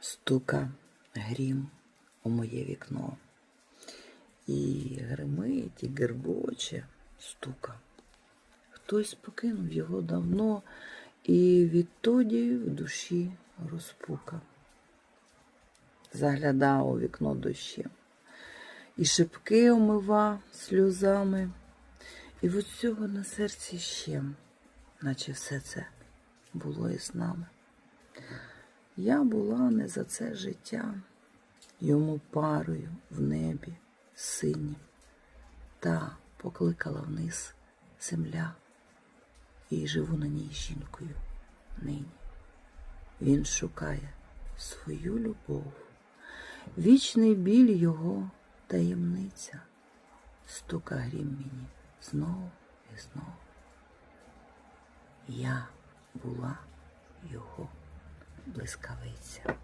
стука грім у моє вікно. І гримить, і гербоче стука. Хтось покинув його давно, і відтоді в душі розпука. Заглядав у вікно дощем, і шибки омива сльозами, і від цього на серці щем, наче все це було із нами. Я була не за це життя, йому парою в небі синім, та покликала вниз земля, і живу на ній жінкою нині. Він шукає свою любов, вічний біль його таємниця, стука грім мені знову і знову. Я була його блискавиця.